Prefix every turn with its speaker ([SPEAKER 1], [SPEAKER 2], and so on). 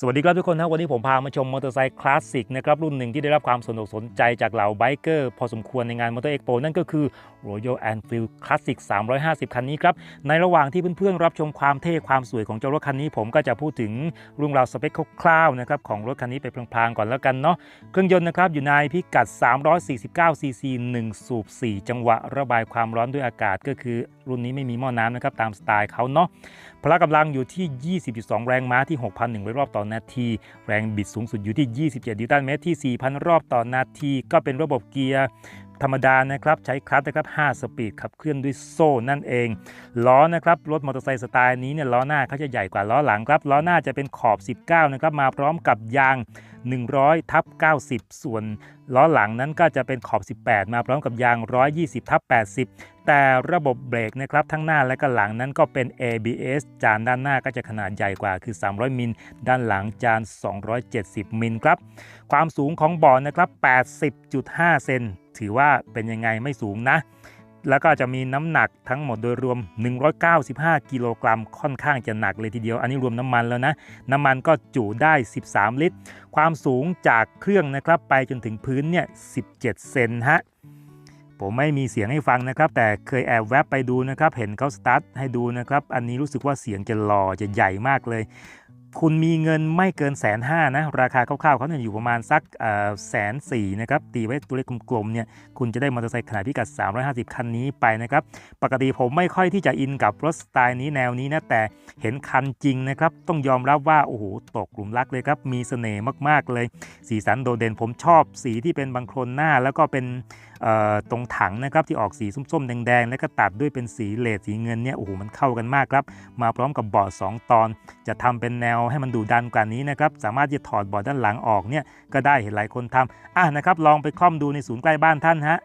[SPEAKER 1] สวัสดีครับทุกคนครับวันนี้ผมพามาชมมอเตอร์ไซค์คลาสสิกนะครับรุ่นหนึ่งที่ได้รับความสนอกสนใจจากเหล่าไบเกอร์พอสมควรในงานมอเตอร์เอ็กโปนั่นก็คือ Royal Enfield Classic 350 คันนี้ครับ ในระหว่างที่เพื่อนๆรับชมความเท่ความสวยของเจ้ารถคันนี้ผมก็จะพูดถึงเรื่องราวสเปคคร่าวๆนะครับของรถคันนี้ไปพลางๆก่อนแล้วกันเนาะเครื่องยนต์นะครับอยู่ในพิกัด 349ซีซี1สูบ 4 จังหวะ ระบายความร้อนด้วยอากาศก็คือ รุ่นนี้ไม่มีหม้อน้ำนะครับตามสไตล์เขาเนาะพละกำลังอยู่ที่ 20.2 แรงม้าที่ 6,100รอบต่อนาที แรงบิดสูงสุดอยู่ที่ 27 นิวตันเมตรที่ 4,000 รอบต่อนาที ก็เป็นระบบเกียร์ธรรมดานะครับ ใช้คลัตช์นะครับ 5 สปีดขับเคลื่อนด้วยโซ่นั่นเอง ล้อนะครับรถมอเตอร์ไซค์สไตล์นี้เนี่ยล้อหน้าเขาจะใหญ่กว่าล้อหลังครับล้อหน้าจะเป็นขอบ 19 นะครับมาพร้อมกับยาง 100ทับ90 ส่วนล้อหลังนั้นก็จะเป็นขอบ 18 มาพร้อมกับยาง 120ทับ80 แต่ระบบเบรกนะครับทั้งหน้าและก็หลังนั้นก็เป็น ABS จานด้านหน้าก็จะขนาดใหญ่กว่าคือ 300 มิล ด้านหลังจาน 270 มิลครับ ความสูงของบ่อนะครับ 80.5 เซนถือว่าเป็นยังไงไม่สูงนะ แล้วก็จะมีน้ำหนักทั้งหมดโดยรวม 195 กิโลกรัมค่อนข้างจะหนักเลยทีเดียว อันนี้รวมน้ำมันแล้วนะ น้ำมันก็จุได้ 13 ลิตร ความสูงจากเครื่องนะครับไปจนถึงพื้นเนี่ย 17 เซนฮะผมไม่มีเสียงให้ฟังนะครับ แต่เคยแอบแวบไปดูนะครับ เห็นเขาสตาร์ทให้ดูนะครับ อันนี้รู้สึกว่าเสียงจะหล่อจะใหญ่มากเลย คุณมีเงินไม่เกินแสนห้านะ ราคาคร่าวๆเขาเนี่ยอยู่ประมาณสักแสนสี่นะครับ ตีไว้ตัวเลขกลมๆเนี่ยคุณจะได้มอเตอร์ไซค์ขนาดพิกัด 350 คันนี้ไปนะครับ ปกติผมไม่ค่อยที่จะอินกับรถสไตล์นี้แนวนี้นะ แต่เห็นคันจริงนะครับ ต้องยอมรับว่า โอ้โห ตกหลุมรักเลยครับ มีเสน่ห์มากๆเลย สีสันโดดเด่นผมชอบสีที่เป็นบางโครนหน้าแล้วก็เป็น ตรงถังนะครับที่ออกสีส้มๆ แดงๆ แล้วก็ตัดด้วยเป็นสีเลดสีเงินเนี่ยโอ้โหมันเข้ากันมากครับ มาพร้อมกับเบาะ2ตอน จะทำเป็นแนวให้มันดูดันกว่านี้นะครับสามารถจะถอดเบาะด้านหลังออกเนี่ยก็ได้เห็นหลายคนทำอะนะครับลองไปคล่อมดูในศูนย์ใกล้บ้านท่านฮะ